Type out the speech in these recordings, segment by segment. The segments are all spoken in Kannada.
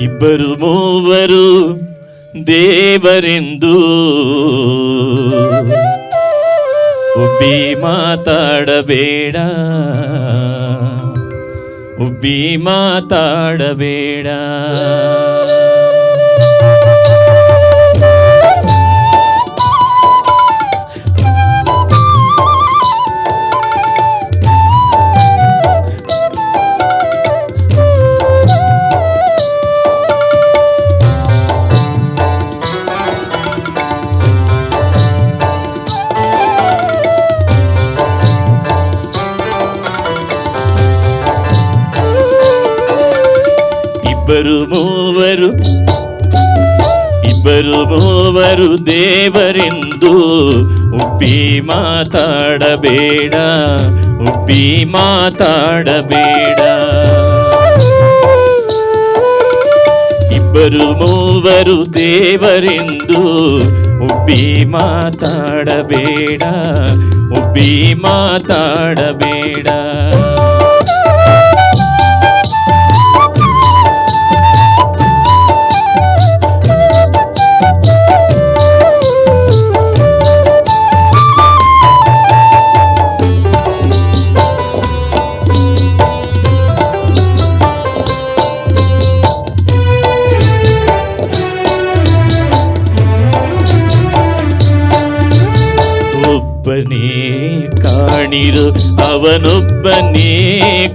ಇಬ್ಬರು ಮೂವರು ದೇವರೆಂದು. ಉಬ್ಬಿ ಮಾತಾಡಬೇಡ. ಉಬ್ಬಿ ಮಾತಾಡಬೇಡ. ಇಬ್ಬರು ಮೂವರು ಇಬ್ಬರು ಮೂವರು ದೇವರೆಂದು ಉಬ್ಬಿ ಮಾತಾಡಬೇಡ ಉಬ್ಬಿ ಮಾತಾಡಬೇಡ. ಇಬ್ಬರು ಮೂವರು ದೇವರೆಂದು ಉಬ್ಬಿ ಮಾತಾಡಬೇಡ ಉಬ್ಬಿ ಮಾತಾಡಬೇಡ. ಒಬ್ಬನೇ ಕಾಣಿರು, ಅವನೊಬ್ಬನೇ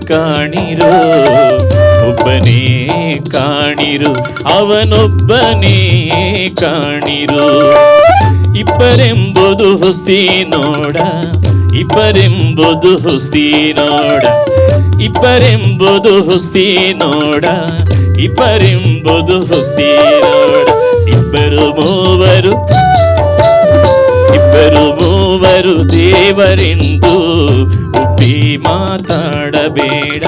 ಕಾಣಿರು. ಒಬ್ಬನೇ ಕಾಣಿರು, ಅವನೊಬ್ಬನೇ ಕಾಣಿರು. ಇಬ್ಬರೆಂಬುದು ಹುಸಿ ನೋಡ, ಇಬ್ಬರೆಂಬುದು ಹುಸಿ ನೋಡ. ಇಬ್ಬರೆಂಬುದು ಹುಸಿ ನೋಡ, ಇಬ್ಬರೆಂಬುದು ಹುಸಿ ನೋಡ. ಇಬ್ಬರು ಮೂವರು ಇಬ್ಬರು ಮೂವರು ದೇವರೆಂದು. ಉಬ್ಬಿ ಮಾತಾಡಬೇಡ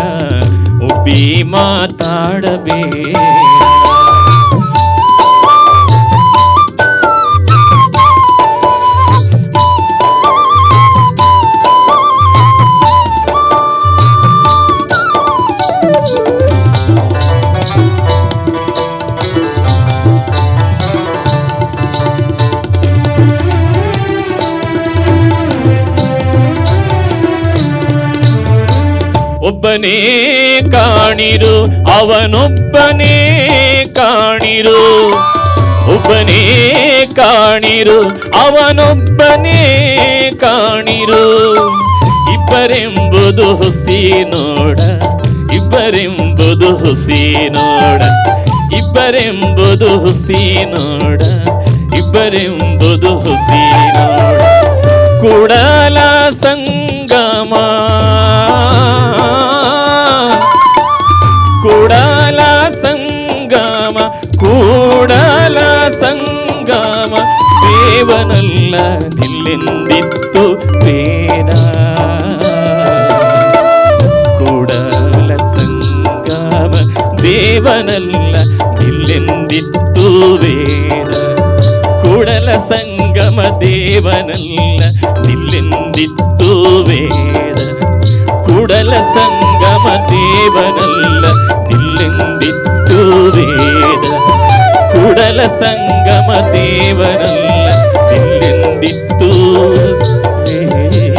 ಉಬ್ಬಿ ಮಾತಾಡಬೇಡ. ಒಬ್ಬನೇ ಕಾಣಿರು, ಅವನೊಬ್ಬನೇ ಕಾಣಿರು. ಒಬ್ಬನೇ ಕಾಣಿರು, ಅವನೊಬ್ಬನೇ ಕಾಣಿರು. ಇಬ್ಬರೆಂಬುದು ಹುಸಿ ನೋಡ, ಇಬ್ಬರೆಂಬುದು ಹುಸಿ ನೋಡ. ಇಬ್ಬರೆಂಬುದು ಹುಸಿ ನೋಡ, ಇಬ್ಬರೆಂಬುದು ಹುಸಿ ನೋಡ. ಕೂಡಲ ಸಂಗಮ നിലനില്ലെന്തിത്തു വേദ? കൂടല സംഗമ ദേവനല്ല നില്ലെന്തിത്തു വേദ? കൂടല സംഗമ ദേവനല്ല നില്ലെന്തിത്തു വേദ? കൂടല സംഗമ ദേവനല്ല നില്ലെന്തിത്തു വേദ? കൂടല സംഗമ ദേവനല്ല রে